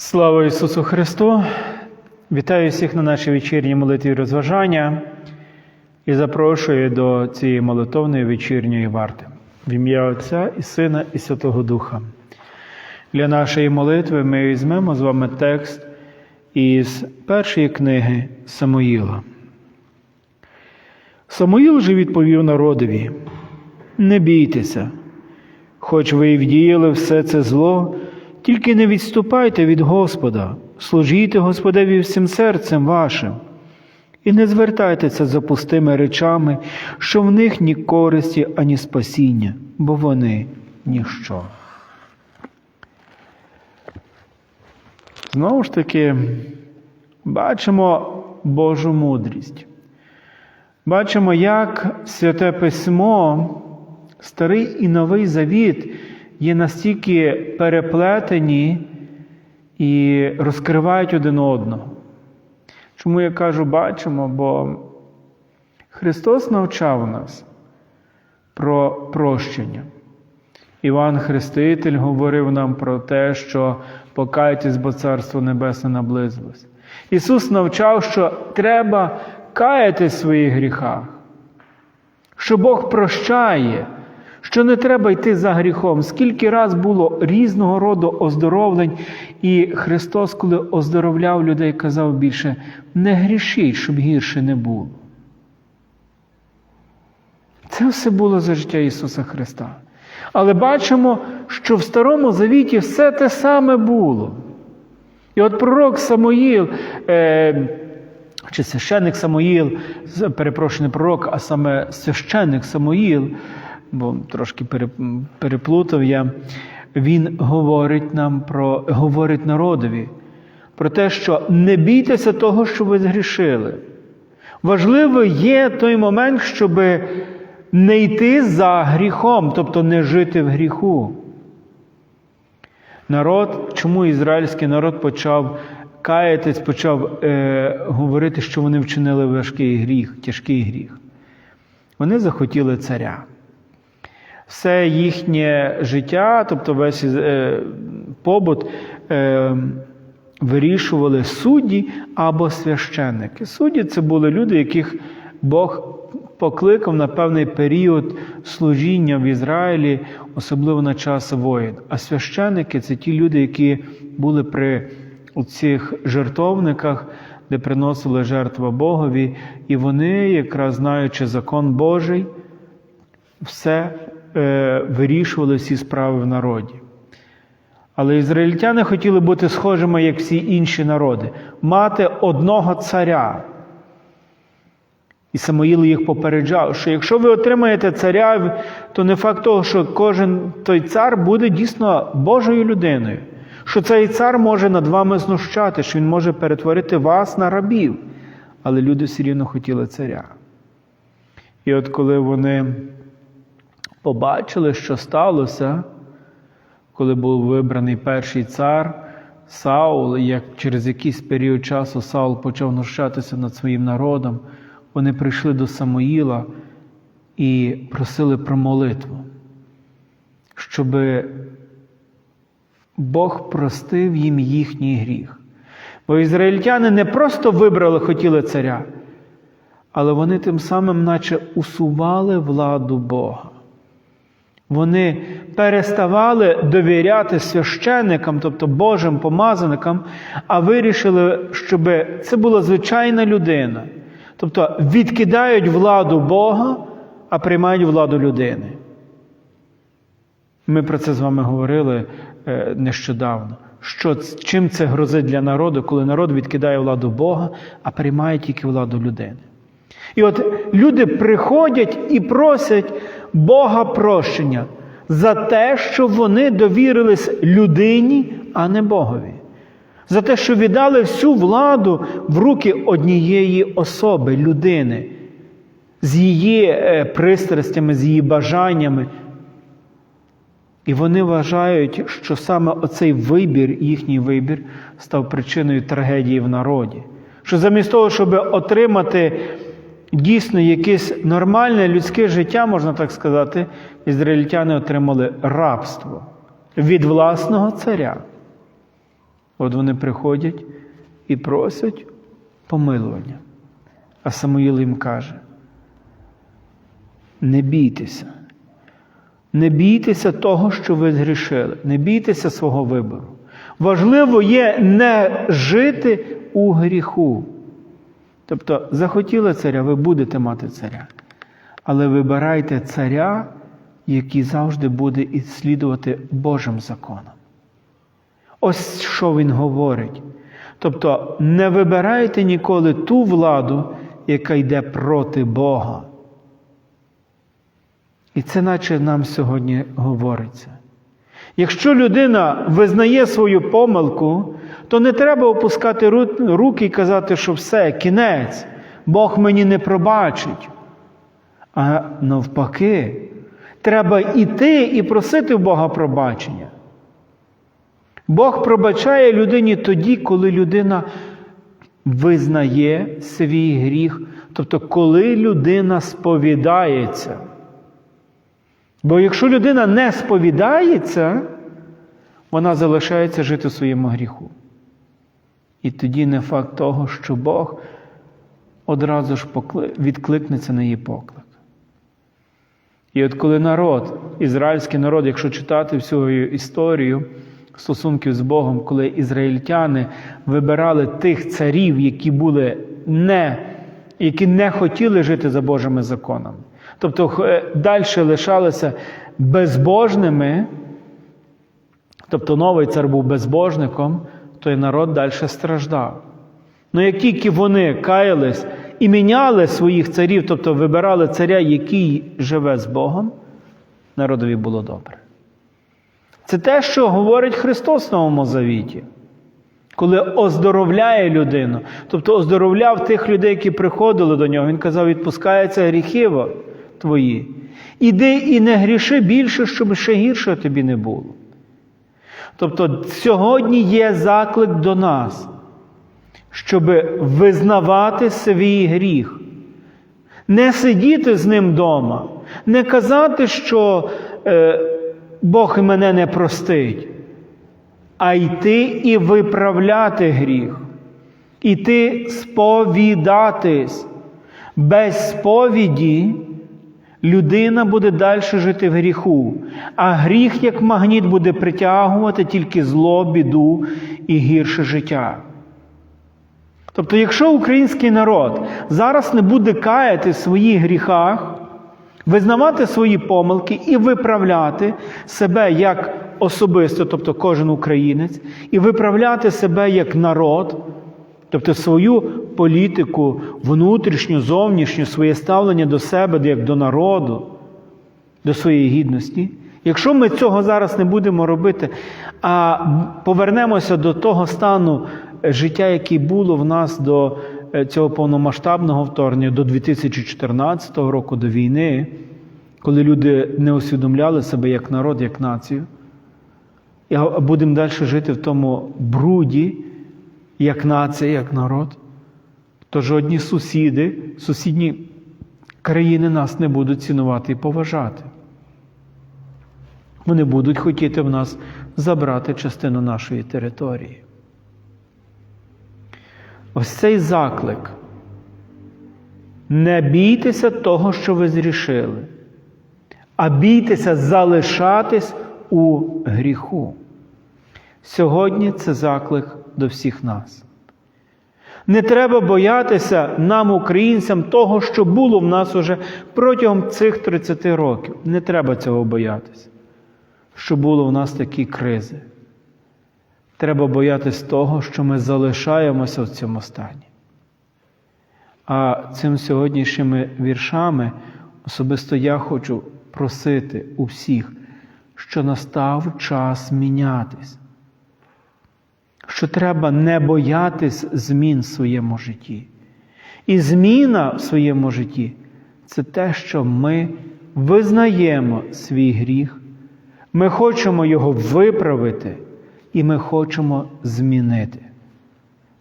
Слава Ісусу Христу! Вітаю всіх на нашій вечірній молитві розважання і запрошую до цієї молитовної вечірньої варти в ім'я Отця і Сина і Святого Духа. Для нашої молитви ми візьмемо з вами текст із першої книги Самуїла. Самуїл же відповів народові: Не бійтеся, хоч ви і вдіяли все це зло, тільки не відступайте від Господа, служіть Господеві всім серцем вашим, і не звертайтеся за пустими речами, що в них ні користі, ані спасіння, бо вони ніщо. Знову ж таки, бачимо Божу мудрість. Бачимо, як Святе Письмо, Старий і Новий Завіт є настільки переплетені і розкривають один одного. Чому я кажу бачимо? Бо Христос навчав нас про прощення. Іван Хреститель говорив нам про те, що покайтесь, бо Царство Небесне наблизилось. Ісус навчав, що треба каятись в своїх гріхах, що Бог прощає, що не треба йти за гріхом. Скільки раз було різного роду оздоровлень, і Христос, коли оздоровляв людей, казав більше: не грішіть, щоб гірше не було. Це все було за життя Ісуса Христа. Але бачимо, що в Старому Завіті все те саме було. І от пророк Самоїл, е, чи священник Самоїл, перепрошую, не пророк, а саме священник Самоїл, бо трошки переплутав я, він говорить нам про, говорить народові про те, що не бійтеся того, що ви згрішили. Важливо є той момент, щоб не йти за гріхом, тобто не жити в гріху. Народ, чому ізраїльський народ почав каятись, почав е, говорити, що вони вчинили важкий гріх, тяжкий гріх? Вони захотіли царя. Все їхнє життя, тобто весь е, побут, е, вирішували судді або священники. Судді це були люди, яких Бог покликав на певний період служіння в Ізраїлі, особливо на час воїн. А священники це ті люди, які були при цих жертовниках, де приносили жертва Богові, і вони, якраз знаючи закон Божий, все вирішували всі справи в народі. Але ізраїльтяни хотіли бути схожими, як всі інші народи, мати одного царя. І Самоїл їх попереджав, що якщо ви отримаєте царя, то не факт того, що кожен той цар буде дійсно Божою людиною, що цей цар може над вами знущати, що він може перетворити вас на рабів. Але люди все рівно хотіли царя. І от коли вони побачили, що сталося, коли був вибраний перший цар, Саул, як через якийсь період часу Саул почав нущатися над своїм народом, вони прийшли до Самоїла і просили про молитву, щоб Бог простив їм їхній гріх. Бо ізраїльтяни не просто вибрали, хотіли царя, але вони тим самим, наче усували владу Бога. Вони переставали довіряти священникам, тобто Божим помазаникам, а вирішили, щоб це була звичайна людина. Тобто відкидають владу Бога, а приймають владу людини. Ми про це з вами говорили е, нещодавно. Що, Чим це грозить для народу, коли народ відкидає владу Бога, а приймає тільки владу людини? І от люди приходять і просять Бога прощення за те, що вони довірились людині, а не Богові. За те, що віддали всю владу в руки однієї особи, людини, з її е, пристрастями, з її бажаннями. І вони вважають, що саме оцей вибір, їхній вибір, став причиною трагедії в народі. Що замість того, щоб отримати дійсно якесь нормальне людське життя, можна так сказати, ізраїльтяни отримали рабство від власного царя. От вони приходять і просять помилування. А Самуїл їм каже: не бійтеся. Не бійтеся того, що ви згрішили, не бійтеся свого вибору. Важливо є не жити у гріху. Тобто, захотіли царя, ви будете мати царя. Але вибирайте царя, який завжди буде і слідувати Божим законам. Ось що він говорить. Тобто, не вибирайте ніколи ту владу, яка йде проти Бога. І це наче нам сьогодні говориться. Якщо людина визнає свою помилку, то не треба опускати руки і казати, що все, кінець, Бог мені не пробачить. А навпаки, треба йти і просити в Бога пробачення. Бог пробачає людині тоді, коли людина визнає свій гріх, тобто коли людина сповідається. Бо якщо людина не сповідається, вона залишається жити в своєму гріху. І тоді не факт того, що Бог одразу ж відкликнеться на її поклик. І от коли народ, ізраїльський народ, якщо читати всю історію стосунків з Богом, коли ізраїльтяни вибирали тих царів, які були не, які не хотіли жити за Божими законами, тобто далі лишалися безбожними, тобто новий цар був безбожником, той народ далі страждав. Ну як тільки вони каялись і міняли своїх царів, тобто вибирали царя, який живе з Богом, народові було добре. Це те, що говорить Христос в Новому Завіті, коли оздоровляє людину, тобто оздоровляв тих людей, які приходили до нього. Він казав, відпускаються гріхи твої. Іди і не гріши більше, щоб ще гірше тобі не було. Тобто сьогодні є заклик до нас, щоб визнавати свій гріх, не сидіти з ним вдома, не казати, що е, Бог мене не простить, а йти і виправляти гріх, іти сповідатись. Без сповіді людина буде далі жити в гріху, а гріх, як магніт, буде притягувати тільки зло, біду і гірше життя. Тобто, якщо український народ зараз не буде каяти в своїх гріхах, визнавати свої помилки і виправляти себе як особисто, тобто кожен українець, і виправляти себе як народ, тобто свою політику, внутрішню, зовнішню, своє ставлення до себе як до народу, до своєї гідності. Якщо ми цього зараз не будемо робити, а повернемося до того стану життя, яке було в нас до цього повномасштабного вторгнення, до 2014 року, до війни, коли люди не усвідомляли себе як народ, як націю, і будемо далі жити в тому бруді, як нація, як народ, то жодні сусіди, сусідні країни нас не будуть цінувати і поважати. Вони будуть хотіти в нас забрати частину нашої території. Ось цей заклик. Не бійтеся того, що ви зрішили, а бійтеся залишатись у гріху. Сьогодні це заклик до всіх нас. Не треба боятися нам, українцям, того, що було в нас уже протягом цих 30 років. Не треба цього боятися, що було в нас такі кризи. Треба боятися того, що ми залишаємося в цьому стані. А цим сьогоднішніми віршами особисто я хочу просити у всіх, що настав час мінятись, що треба не боятись змін в своєму житті. І зміна в своєму житті це те, що ми визнаємо свій гріх, ми хочемо його виправити. І ми хочемо змінити,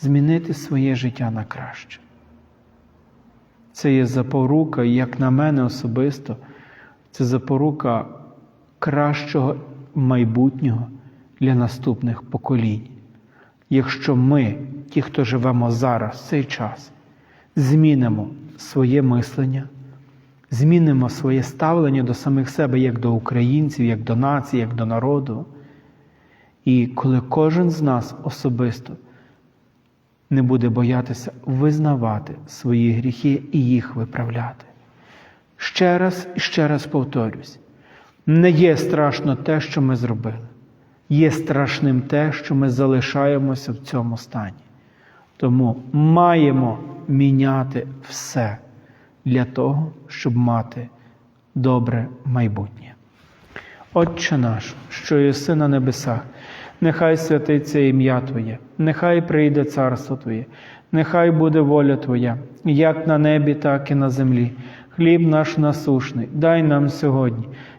змінити своє життя на краще. Це є запорука, як на мене особисто, це запорука кращого майбутнього для наступних поколінь, якщо ми, ті, хто живемо зараз, в цей час, змінимо своє мислення, змінимо своє ставлення до самих себе, як до українців, як до нації, як до народу. І коли кожен з нас особисто не буде боятися визнавати свої гріхи і їх виправляти. Ще раз і ще раз повторюсь: не є страшно те, що ми зробили, є страшним те, що ми залишаємося в цьому стані. Тому маємо міняти все для того, щоб мати добре майбутнє. Отче наш, що єси на небесах, нехай святиться ім'я Твоє, нехай прийде царство Твоє, нехай буде воля Твоя, як на небі, так і на землі. Хліб наш насушний, дай нам сьогодні,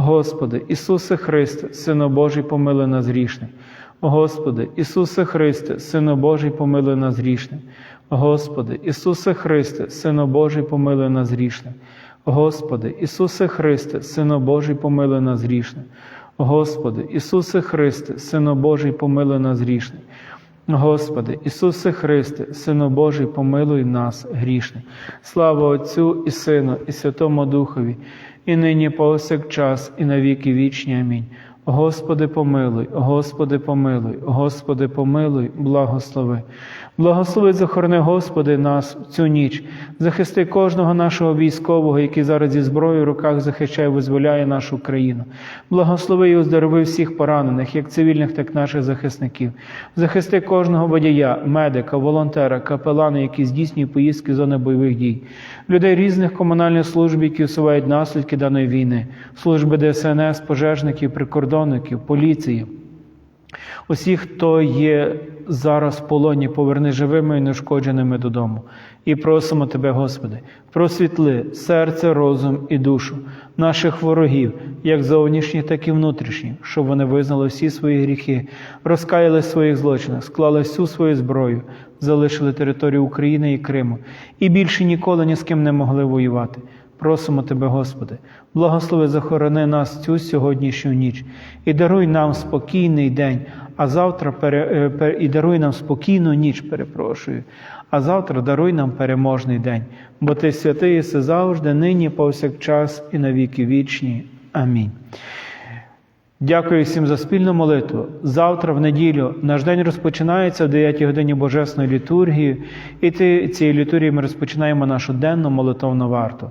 Господи, Ісусе Христе, Сино Божий, помилуй нас грішних. Господи, Ісусе Христе, Сино Божий, помилуй нас грішних. Господи, Ісусе Христе, Сино Божий, помилуй нас грішних. Господи, Ісусе Христе, Сино Божий, помилуй нас грішних. Господи, Ісусе Христе, Сино Божий, помилуй нас грішних. Господи, Ісусе Христе, Сино Божий, помилуй нас грішних. Слава Отцю і Сину, і Святому Духові, і нині повсякчас, і на віки вічні. Амінь. Господи, помилуй, Господи, помилуй, Господи, помилуй, благослови. Благослови, захорони, Господи, нас в цю ніч. Захисти кожного нашого військового, який зараз зі зброєю в руках захищає, визволяє нашу країну. Благослови і оздорови всіх поранених, як цивільних, так і наших захисників. Захисти кожного водія, медика, волонтера, капелана, які здійснюють поїздки зони бойових дій, людей різних комунальних служб, які усувають наслідки даної війни, служби ДСНС, пожежників, прикордонників, поліції. Усіх, хто є зараз в полоні, поверни живими і неушкодженими додому. І просимо Тебе, Господи, просвітли серце, розум і душу наших ворогів, як зовнішніх, так і внутрішніх, щоб вони визнали всі свої гріхи, розкаяли своїх злочинах, склали всю свою зброю, залишили територію України і Криму, і більше ніколи ні з ким не могли воювати. Просимо Тебе, Господи, благослови захорони нас цю сьогоднішню ніч і даруй нам спокійний день, а завтра пере, е, пер- і даруй нам спокійну ніч, перепрошую, а завтра даруй нам переможний день, бо Ти святий єси завжди, нині, повсякчас і на віки вічні. Амінь. Дякую всім за спільну молитву. Завтра, в неділю, наш день розпочинається в 9 годині Божесної літургії, і цією літургією ми розпочинаємо нашу денну молитовну варту.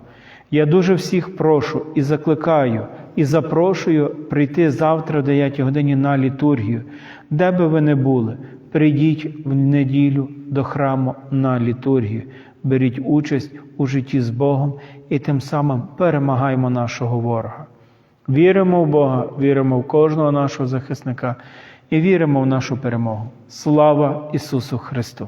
Я дуже всіх прошу і закликаю, і запрошую прийти завтра в 9 годині на літургію. Де би ви не були, прийдіть в неділю до храму на літургію. Беріть участь у житті з Богом і тим самим перемагаємо нашого ворога. Віримо в Бога, віримо в кожного нашого захисника і віримо в нашу перемогу. Слава Ісусу Христу!